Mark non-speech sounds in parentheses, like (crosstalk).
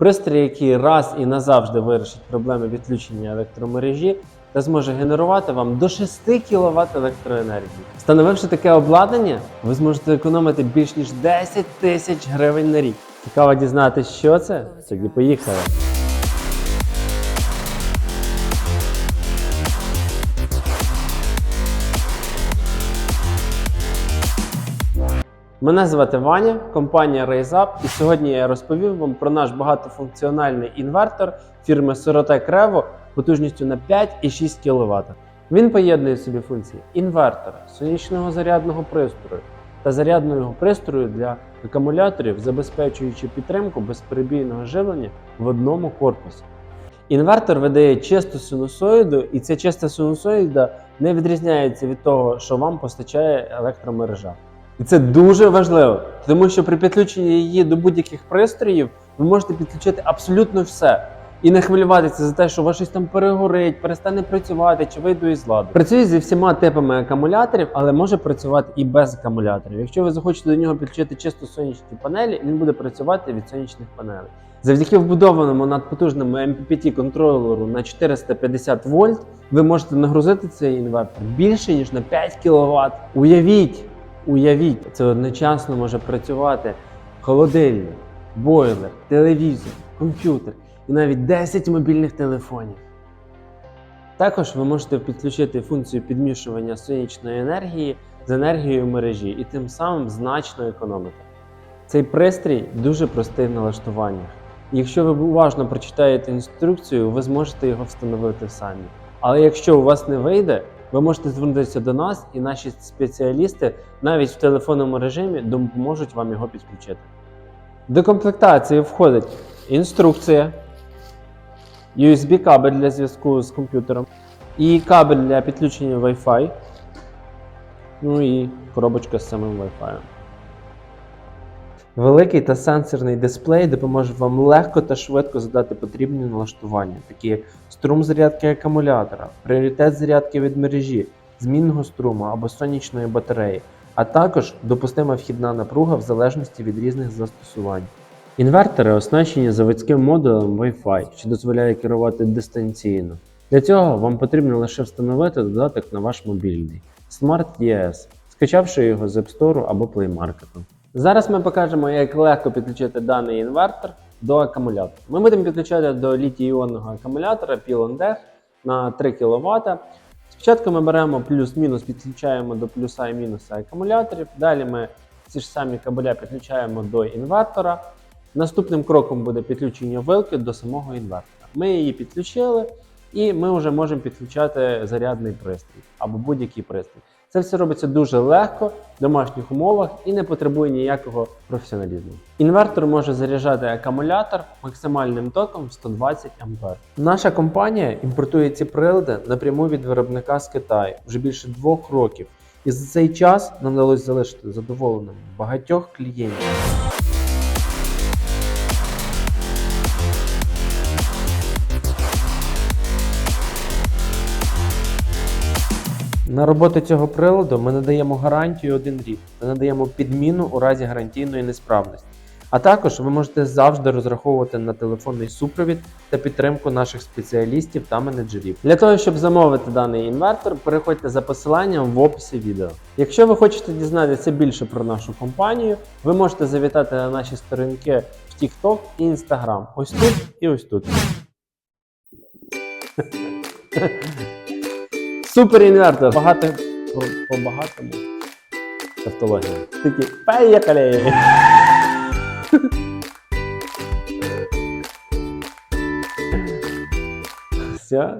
Пристрій, який раз і назавжди вирішить проблеми відключення електромережі та зможе генерувати вам до 6 кВт електроенергії. Встановивши таке обладнання, ви зможете економити більш ніж 10 тисяч гривень на рік. Цікаво дізнатися, що це? Тоді поїхали. Мене звати Ваня, компанія RaiseUp, і сьогодні я розповім вам про наш багатофункціональний інвертор фірми Sorotec Revo потужністю на 5,6 кВт. Він поєднує в собі функції інвертора, сонячного зарядного пристрою та зарядного пристрою для акумуляторів, забезпечуючи підтримку безперебійного живлення в одному корпусі. Інвертор видає чисту синусоїду, і ця чиста синусоїда не відрізняється від того, що вам постачає електромережа. І це дуже важливо, тому що при підключенні її до будь-яких пристроїв ви можете підключити абсолютно все. І не хвилюватися за те, що у там перегорить, перестане працювати чи вийду із ладу. Працює зі всіма типами акумуляторів, але може працювати і без акумуляторів. Якщо ви захочете до нього підключити чисто сонячні панелі, він буде працювати від сонячних панелей. Завдяки вбудованому надпотужному MPPT контролеру на 450 вольт ви можете нагрузити цей інвертор більше ніж на 5 кВт. Уявіть, уявіть, це одночасно може працювати холодильник, бойлер, телевізор, комп'ютер і навіть 10 мобільних телефонів. Також ви можете підключити функцію підмішування сонячної енергії з енергією мережі і тим самим значно економити. Цей пристрій дуже простий в налаштуваннях. Якщо ви уважно прочитаєте інструкцію, ви зможете його встановити самі. Але якщо у вас не вийде, ви можете звернутися до нас, і наші спеціалісти навіть в телефонному режимі допоможуть вам його підключити. До комплектації входить інструкція, USB-кабель для зв'язку з комп'ютером і кабель для підключення Wi-Fi, ну і коробочка з самим Wi-Fi. Великий та сенсорний дисплей допоможе вам легко та швидко задати потрібні налаштування, такі як струм зарядки акумулятора, пріоритет зарядки від мережі, змінного струму або сонячної батареї, а також допустима вхідна напруга в залежності від різних застосувань. Інвертори оснащені заводським модулем Wi-Fi, що дозволяє керувати дистанційно. Для цього вам потрібно лише встановити додаток на ваш мобільний Smart ES, скачавши його з App Store або Play Market. Зараз ми покажемо, як легко підключити даний інвертор до акумулятора. Ми будемо підключати до літій-іонного акумулятора Pilon на 3 кВт. Спочатку ми беремо плюс-мінус, підключаємо до плюса і мінуса акумуляторів. Далі ми ці ж самі кабеля підключаємо до інвертора. Наступним кроком буде підключення вилки до самого інвертора. Ми її підключили, і ми вже можемо підключати зарядний пристрій або будь-який пристрій. Це все робиться дуже легко в домашніх умовах і не потребує ніякого професіоналізму. Інвертор може заряджати акумулятор максимальним током 120 А. Наша компанія імпортує ці прилади напряму від виробника з Китаю вже більше двох років. І за цей час нам вдалося залишити задоволеним багатьох клієнтів. На роботу цього приладу ми надаємо гарантію один рік та надаємо підміну у разі гарантійної несправності. А також ви можете завжди розраховувати на телефонний супровід та підтримку наших спеціалістів та менеджерів. Для того, щоб замовити даний інвертор, переходьте за посиланням в описі відео. Якщо ви хочете дізнатися більше про нашу компанію, ви можете завітати на наші сторінки в TikTok і Instagram. Ось тут і ось тут. Супер інвертор. Багато по, багатому. Тавтологія. Такі поїхали! (laughs) Все.